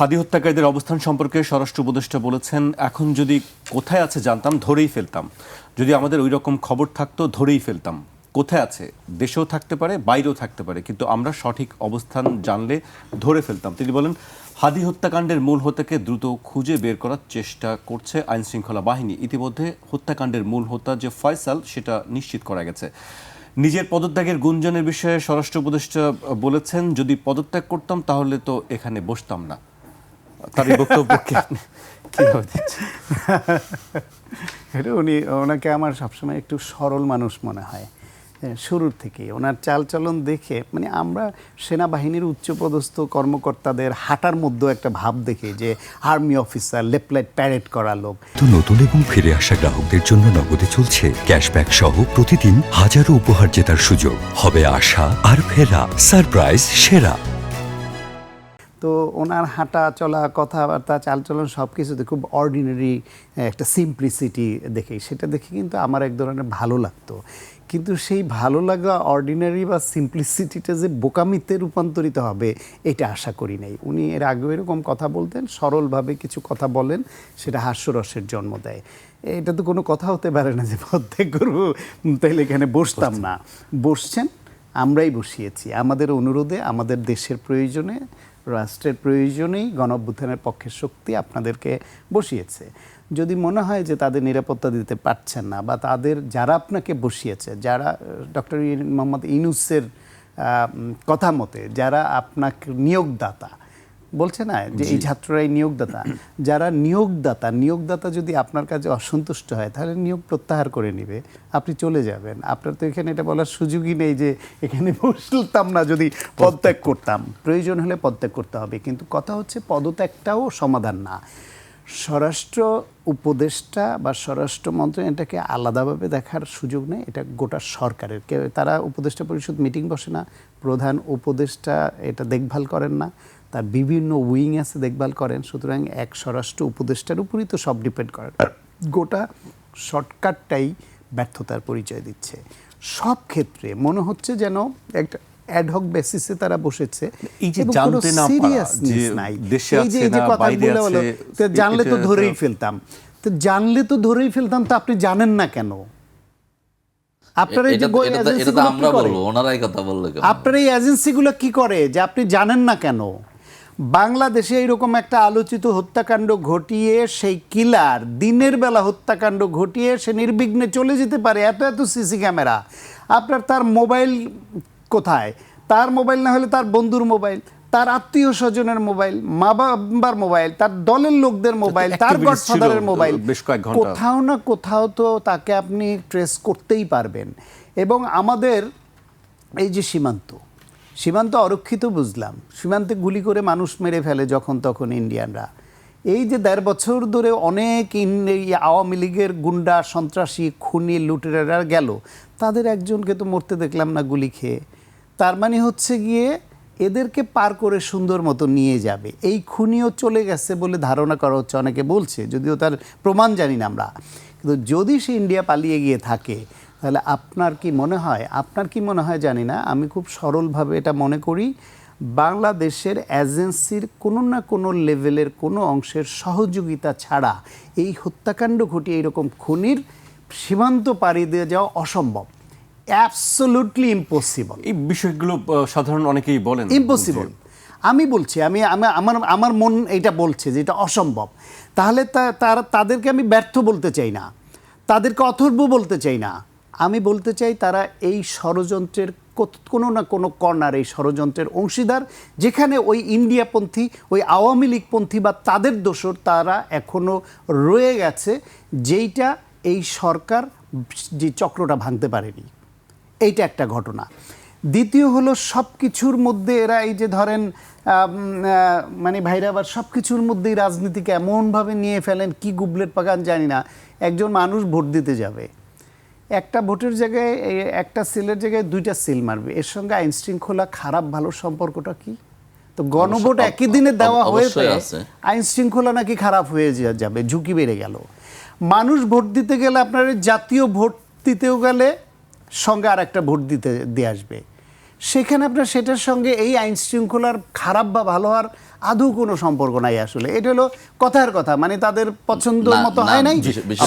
হাদি হত্যাকারীদের অবস্থান সম্পর্কে স্বরাষ্ট্র উপদেষ্টা বলেছেন, এখন যদি কোথায় আছে জানতাম, ধরেই ফেলতাম। যদি আমাদের ওই রকম খবর থাকতো, ধরেই ফেলতাম। কোথায় আছে? দেশেও থাকতে পারে, বাইরেও থাকতে পারে, কিন্তু আমরা সঠিক অবস্থান জানলে ধরে ফেলতাম। তিনি বলেন হাদি হত্যাকাণ্ডের মূল হোতাকে দ্রুত খুঁজে বের করার চেষ্টা করছে আইন শৃঙ্খলা বাহিনী। ইতিমধ্যে হত্যাকাণ্ডের মূল হোতা যে ফয়সাল, সেটা নিশ্চিত করা গেছে। নিজের পদত্যাগের গুঞ্জনের বিষয়ে স্বরাষ্ট্র উপদেষ্টা বলেছেন, যদি পদত্যাগ করতাম, তাহলে তো এখানে বসতাম না। তার এই বক্তব্যকে এটা উনি ওনাকে আমার সবসময় একটু সরল মানুষ মনে হয়। হ্যাঁ, শুরুর থেকে ওনার চালচলন দেখে মানে আমরা সেনাবাহিনীর উচ্চপদস্থ কর্মকর্তাদের হাঁটার মধ্যে একটা ভাব দেখি যে আর্মি অফিসার লেপলাইট প্যারেড করা লোক। তো নতুন এবং ফিরে আসা গ্রাহকদের জন্য নগদে চলছে ক্যাশব্যাক সহ প্রতিদিন হাজারো উপহার জেতার সুযোগ। হবে আশা আর ফেরা। সারপ্রাইজ সেরা। তো ওনার হাঁটা চলা কথাবার্তা চালচলন সব কিছুতে খুব অর্ডিনারি একটা সিম্পলিসিটি দেখে সেটা দেখে কিন্তু আমার এক ধরনের ভালো লাগতো। কিন্তু সেই ভালো লাগা অর্ডিনারি বা সিম্পলিসিটিটা যে বোকামিতে রূপান্তরিত হবে এটা আশা করি নাই। উনি এর আগেও এরকম কথা বলতেন সরলভাবে কিছু কথা বলেন সেটা হাস্যরসের জন্ম দেয়। এটা তো কোনো কথা হতে পারে না যে প্রত্যেক করব তাইলে এখানে বসতাম না। বসছেন আমরাই বসিয়েছি। আমাদের অনুরোধে আমাদের দেশের প্রয়োজনে রাষ্ট্রের প্রয়োজনেই গণঅভ্যুত্থানের পক্ষে শক্তি আপনাদেরকে বসিয়েছে। যদি মনে হয় যে তাদের নিরাপত্তা দিতে পারছেন না বা তাদের, যারা আপনাকে বসিয়েছে, যারা, ডক্টর মোহাম্মদ ইনুসের কথা মতে, যারা আপনাকে নিয়োগদাতা বলছে না যে এই ছাত্ররাই নিয়োগদাতা। যারা নিয়োগদাতা নিয়োগদাতা যদি আপনার কাছে অসন্তুষ্ট হয় তাহলে নিয়োগ প্রত্যাহার করে নেবে। আপনি চলে যাবেন। আপনার তো এখানে এটা বলার সুযোগই নেই যে এখানে বসতাম না যদি পদত্যাগ করতাম। প্রয়োজন হলে পদত্যাগ করতে হবে। কিন্তু কথা হচ্ছে পদত্যাগটাও সমাধান না। স্বরাষ্ট্র উপদেষ্টা বা স্বরাষ্ট্র মন্ত্রণালয় এটাকে আলাদাভাবে দেখার সুযোগ নেই। এটা গোটা সরকারের। কেউ তারা উপদেষ্টা পরিষদ মিটিং বসে না। প্রধান উপদেষ্টা এটা দেখভাল করেন না। তার বিভিন্ন উইং আছে দেখভাল করেন সুতরাং এক স্বরাষ্ট্র উপদেষ্টার উপরই তো সব ডিপেন্ড করে। গোটা শর্টকাটটাই ব্যর্থতার পরিচয় দিচ্ছে। সব ক্ষেত্রে মনে হচ্ছে যেন একটা অ্যাডহক বেসিসে তারা বসেছে। এই যে জানতে না পারা, নাই। এই যে যে না, কথাগুলো হলো, জানলে তো ধরেই ফেলতাম। তো জানলে তো ধরেই ফেলতাম তো আপনি জানেন না কেন? আপনার এই যে এজেন্সিগুলো কি করে? আপনার এই এজেন্সিগুলো কি করে যে আপনি জানেন না কেন? বাংলাদেশে এইরকম একটা আলোচিত হত্যাকাণ্ড ঘটিয়ে সেই কিলার দিনের বেলা হত্যাকাণ্ড ঘটিয়ে সে নির্বিঘ্নে চলে যেতে পারে এত এত সিসি ক্যামেরা। আপনার তার মোবাইল কোথায়? তার মোবাইল না হলে তার বন্ধুর মোবাইল তার আত্মীয় স্বজনের মোবাইল মা বাবার মোবাইল তার দলের লোকদের মোবাইল তার গডফাদারের মোবাইল। কোথাও না কোথাও তো তাকে আপনি ট্রেস করতেই পারবেন। এবং আমাদের এই যে সীমান্ত সীমান্ত অরক্ষিত বুঝলাম। সীমান্তে গুলি করে মানুষ মেরে ফেলে যখন তখন ইন্ডিয়ানরা। এই যে দেড় বছর ধরে অনেক আওয়ামী লীগের গুন্ডা, সন্ত্রাসী, খুনি, লুটেরারা গেল। তাদের একজনকে তো মরতে দেখলাম না গুলি খেয়ে। তার মানে হচ্ছে গিয়ে এদেরকে পার করে সুন্দর মতো নিয়ে যাবে। এই খুনিও চলে গেছে বলে ধারণা করা হচ্ছে, অনেকে বলছে, যদিও তার প্রমাণ জানি না আমরা। কিন্তু যদি সে ইন্ডিয়া পালিয়ে গিয়ে থাকে তাহলে আপনার কি মনে হয় আপনার কি মনে হয় জানি না আমি খুব সরলভাবে এটা মনে করি বাংলাদেশের এজেন্সির কোনো না কোনো লেভেলের কোনো অংশের সহযোগিতা ছাড়া এই হত্যাকাণ্ড ঘটিয়ে এইরকম খুনির সীমান্ত পাড়ি দিয়ে যাওয়া অসম্ভব। অ্যাবসোলুটলি ইম্পসিবল এই বিষয়গুলো সাধারণ অনেকেই বলেন। ইম্পসিবল আমি বলছি আমি আমি- আমার আমার মন এটা বলছে যে এটা অসম্ভব। তাহলে তা- তারা তাদেরকে আমি ব্যর্থ বলতে চাই না। তাদেরকে অথর্ব বলতে চাই না। আমি বলতে চাই তারা এই ষড়যন্ত্রের কোনো না কোনো কর্নার, এই ষড়যন্ত্রের অংশীদার, যেখানে ওই ইন্ডিয়াপন্থী, ওই আওয়ামী লীগপন্থী বা তাদের দোসর তারা এখনও রয়ে গেছে, যেইটা এই সরকার যে চক্রটা ভাঙতে পারেনি। এইটা একটা ঘটনা। দ্বিতীয় হলো সব কিছুর মধ্যে এরা এই যে ধরেন মানে ভাইরা আবার সব কিছুর মধ্যেই রাজনীতিকে এমনভাবে নিয়ে ফেলেন, কি গুবলেট পাকান জানি না। একজন মানুষ ভোট দিতে যাবে। একটা ভোটের জায়গায় একটা সিলের জায়গায় দুইটা সিল মারবে। এর সঙ্গে আইন শৃঙ্খলা খারাপ ভালো সম্পর্কটা কি? তো গণভোট একই দিনে দেওয়া হয়েছে। আইন শৃঙ্খলা নাকি খারাপ হয়ে যাবে ঝুঁকি বেড়ে গেল। মানুষ ভোট দিতে গেলে আপনার জাতীয় ভোট দিতেও গেলে সঙ্গে আর একটা ভোট দিতে দিয়ে আসবে। সেখানে আপনার সেটার সঙ্গে এই আইন শৃঙ্খলার খারাপ বা ভালো হওয়ার আদৌ কোনো সম্পর্ক নাই আসলে। এটা হলো কথার কথা মানে তাদের পছন্দ মতো হয় নাই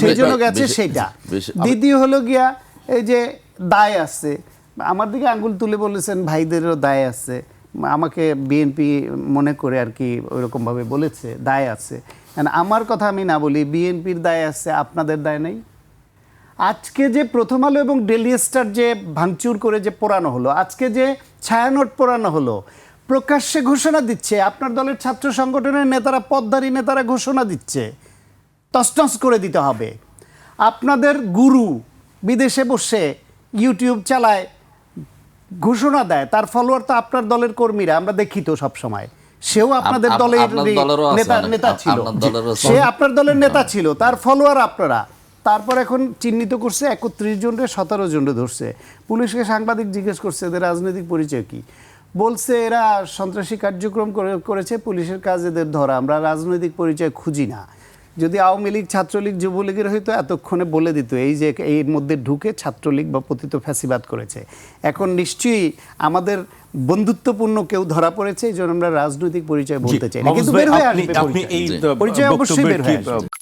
সেই জন্য গেছে সেটা। দ্বিতীয় হলো গিয়া এই যে দায় আছে আমার দিকে আঙ্গুল তুলে বলেছেন ভাইদেরও দায় আছে। আমাকে বিএনপি মনে করে আর কি ওইরকমভাবে বলেছে দায় আছে। আমার কথা আমি না বলি বিএনপির দায় আছে আপনাদের দায় নেই। আজকে যে প্রথম আলো এবং ডেলি স্টার যে ভাঙচুর করে যে পোড়ানো হলো আজকে যে ছায়ানোট পোড়ানো হলো প্রকাশ্যে ঘোষণা দিচ্ছে আপনার দলের ছাত্র সংগঠনের নেতারা পদ্মারী নেতারা ঘোষণা দিচ্ছে তসটস করে দিতে হবে। আপনাদের গুরু বিদেশে বসে ইউটিউব চালায় ঘোষণা দেয় তার ফলোয়ার তো আপনার দলের কর্মীরা আমরা দেখি তো সবসময়। সেও আপনাদের আপ- দলের নেতা নেতা ছিল। সে আপনার দলের নেতা ছিল তার ফলোয়ার আপনারা। তারপর এখন চিহ্নিত করছে একত্রিশ জনরে সতেরো জনরে ধরছে। পুলিশকে সাংবাদিক জিজ্ঞেস করছে এদের রাজনৈতিক পরিচয় কি? বলছে এরা সন্ত্রাসী কার্যক্রম করেছে পুলিশের কাজ এদের ধরা। আমরা রাজনৈতিক পরিচয় খুঁজি না। যদি আওয়ামী লীগ ছাত্রলীগ যুবলীগের হয়তো এতক্ষণে বলে দিত এই যে এর মধ্যে ঢুকে ছাত্রলীগ বা পতিত ফ্যাসিবাদ করেছে। এখন নিশ্চয়ই আমাদের বন্ধুত্বপূর্ণ কেউ ধরা পড়েছে এই জন্য আমরা রাজনৈতিক পরিচয় বলতে চাই না। কিন্তু বের হয়ে আসবে পরিচয়। এই পরিচয় অবশ্যই বের হয়ে আসবে।